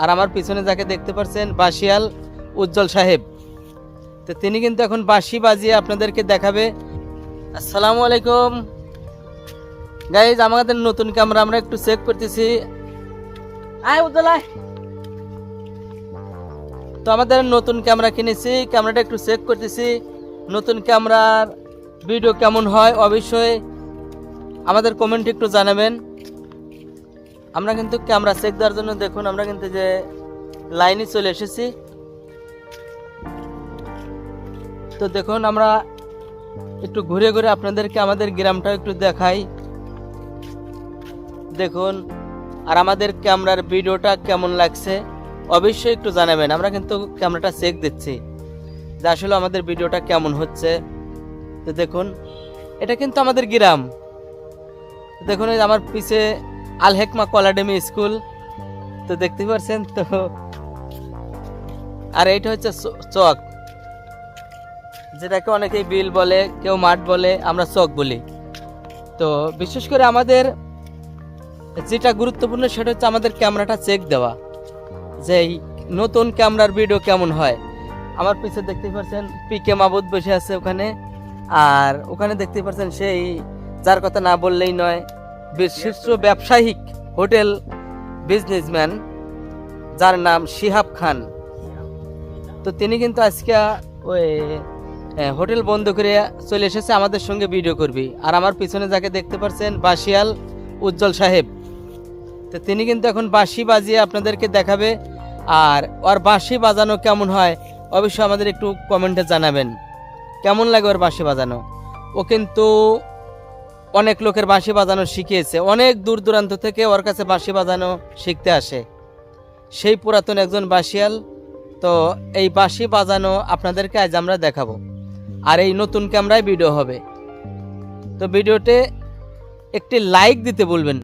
আর আমার পিছনে যাকে দেখতে পাচ্ছেন বাসিয়াল উজ্জ্বল সাহেব। তো তিনি কিন্তু এখন বাঁশি বাজিয়ে আপনাদেরকে দেখাবে। আসসালামু আলাইকুম। গাইজ আমাদের নতুন ক্যামেরা আমরা একটু চেক করতেছি। আয় উজ্জ্বল, আয়। তো আমাদের নতুন ক্যামেরা কিনেছি ক্যামেরাটা একটু চেক করতেছি। নতুন ক্যামেরার ভিডিও কেমন হয়, অবশ্যই আমাদের কমেন্ট একটু জানাবেন। আমরা কিন্তু ক্যামেরা চেক দেওয়ার জন্য দেখুন, আমরা কিন্তু যে লাইনে চলে এসেছি। তো দেখুন, আমরা একটু ঘুরে ঘুরে আপনাদেরকে আমাদের গ্রামটা একটু দেখাই। দেখুন, আর আমাদের ক্যামেরার ভিডিওটা কেমন লাগছে, অবশ্যই একটু জানাবেন। আমরা কিন্তু ক্যামেরাটা চেক দিচ্ছি যে আসলে আমাদের ভিডিওটা কেমন হচ্ছে। তো দেখুন, এটা কিন্তু আমাদের গ্রাম। দেখুন আমার পিছে আল হেকমা কলাডেমি স্কুল। তো দেখতে পাচ্ছেন তো? আর এইটা হচ্ছে চক। যেটাকে অনেকেই বিল বলে, কেউ মাঠ বলে, আমরা চক বলি। তো বিশেষ করে আমাদের যেটা গুরুত্বপূর্ণ, সেটা হচ্ছে আমাদের ক্যামেরাটা চেক দেওয়া। যে এই নতুন ক্যামেরার ভিডিও কেমন হয়। আমার পিছে দেখতে পাচ্ছেন পি কে মাবুদ বসে আছে ওখানে। আর ওখানে দেখতে পাচ্ছেন সেই, যার কথা না বললেই নয় শীর্ষ ব্যবসায়িক হোটেল বিজনেসম্যান, যার নাম শিহাব খান। তো তিনি কিন্তু আজকে ওই হোটেল বন্ধ করে চলে এসেছে আমাদের সঙ্গে ভিডিও করবি। আর আমার পিছনে যাকে দেখতে পাচ্ছেন বাসিয়াল উজ্জ্বল সাহেব। তো তিনি কিন্তু এখন বাঁশি বাজিয়ে আপনাদেরকে দেখাবে। আর ওর বাঁশি বাজানো কেমন হয়, অবশ্যই আমাদের একটু কমেন্টে জানাবেন। কেমন লাগে ওর বাঁশি বাজানো? ও কিন্তু অনেক লোকের বাঁশি বাজানো শিখিয়েছে। অনেক দূর দূরান্ত থেকে ওর কাছে বাঁশি বাজানো শিখতে আসে। সেই পুরাতন একজন বাঁশিয়াল, তো এই বাঁশি বাজানো আপনাদেরকে আজ আমরা দেখাবো। আর এই নতুন ক্যামেরায় ভিডিও হবে। তো ভিডিওতে একটি লাইক দিতে বলবেন